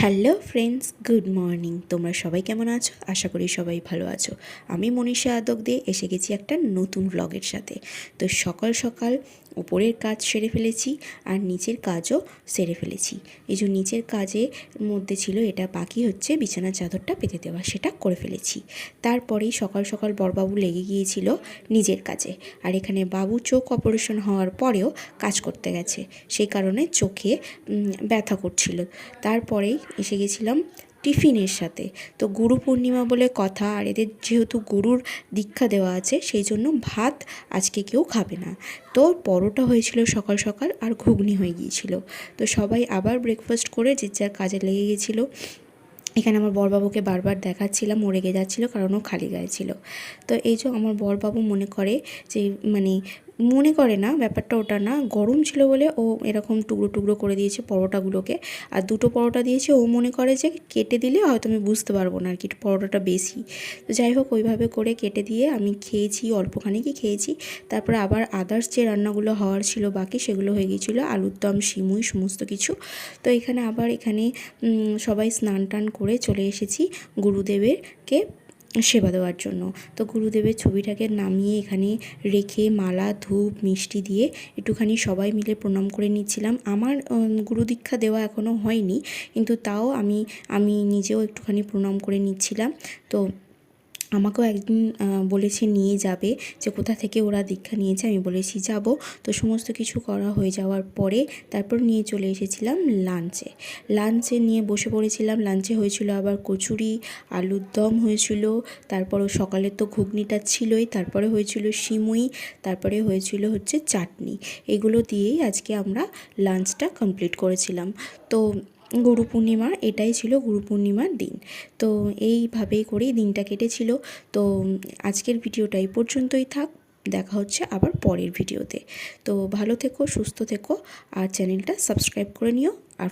Hello friends good morning তোমরা সবাই কেমন আছো? আশা করি সবাই ভালো আছো। আমি মনীষা আদক দিয়ে এসে গেছি একটা নতুন ব্লগের সাথে। তো সকাল সকাল উপরের কাজ সেরে ফেলেছি আর নিচের কাজও সেরে ফেলেছি। এই যে নিচের কাজের মধ্যে ছিল, এটা বাকি হচ্ছে বিছানার চাদরটা পেতে দেওয়া, সেটা করে ফেলেছি। তারপরেই সকাল সকাল বড়বাবু লেগে গিয়েছিল নিজের কাজে। আর এখানে বাবু চোখ অপারেশন হওয়ার পরেও কাজ করতে গেছে। সেই কারণে চোখে ব্যথা করছিল। তারপরেই এসে গেছিলাম টিফিনের সাথে। তো গুরু পূর্ণিমা বলে কথা, আর এদের যেহেতু গুরুর দীক্ষা দেওয়া আছে, সেই জন্য ভাত আজকে কেউ খাবে না। তো পরোটা হয়েছিল সকাল সকাল আর ঘুগনি হয়ে গিয়েছিল। তো সবাই আবার ব্রেকফাস্ট করে, যে যার কাজে লেগে গেছিল এখানে আমার বরবাবুকে বারবার দেখাচ্ছিলাম, ও রেগে যাচ্ছিল কারণ ও খালি গায়ে ছিল। তো এই যে আমার বরবাবু মনে করে যে মানে মনে করে না, ব্যাপারটা ওটা না, গরম ছিল বলে ও এরকম টুকরো টুকরো করে দিয়েছে পরোটাগুলোকে। আর দুটো পরোটা দিয়েছে, ও মনে করে যে কেটে দিলে হয়তো আমি বুঝতে পারব না আর কি, পরোটাটা বেশি। তো যাই হোক, ওইভাবে করে কেটে দিয়ে আমি খেয়েছি অল্পখানি কি খেয়েছি। তারপরে আবার আদার্স যে রান্নাগুলো হওয়ার ছিল বাকি, সেগুলো হয়ে গিয়েছিল, আলুর দম, সিমুই, সমস্ত কিছু। তো এখানে আবার এখানে সবাই স্নান টান করে চলে এসেছি গুরুদেবেরকে সেবা দেওয়ার জন্য। তো গুরুদেবের ছবিটাকে নামিয়ে এখানে রেখে মালা, ধূপ, মিষ্টি দিয়ে একটুখানি সবাই মিলে প্রণাম করে নিচ্ছিলাম। আমার গুরুদীক্ষা গুরু দীক্ষা দেওয়া এখনও হয়নি, কিন্তু তাও আমি আমি নিজেও একটুখানি প্রণাম করে নিচ্ছিলাম। তো আমাকেও একদিন বলেছে নিয়ে যাবে যে কোথা থেকে ওরা দীক্ষা নিয়েছে, আমি বলেছি যাব। তো সমস্ত কিছু করা হয়ে যাওয়ার পরে তারপর নিয়ে চলে এসেছিলাম লাঞ্চে। লাঞ্চে নিয়ে বসে পড়েছিলাম। লাঞ্চে হয়েছিল আবার কচুরি, আলুর দম হয়েছিল, তারপরও সকালে তো ঘুগনিটা ছিলই, তারপরে হয়েছিল সিমুই, তারপরে হয়েছিল হচ্ছে চাটনি। এগুলো দিয়েই আজকে আমরা লাঞ্চটা কমপ্লিট করেছিলাম। তো গুরু পূর্ণিমা, এটাই ছিল গুরু পূর্ণিমার দিন। তো এইভাবেই করেই দিনটা কেটেছিল। তো আজকের ভিডিওটা এই পর্যন্তই থাক। দেখা হচ্ছে আবার পরের ভিডিওতে। তো ভালো থেকো, সুস্থ থেকো, আর চ্যানেলটা সাবস্ক্রাইব করে নিও, আর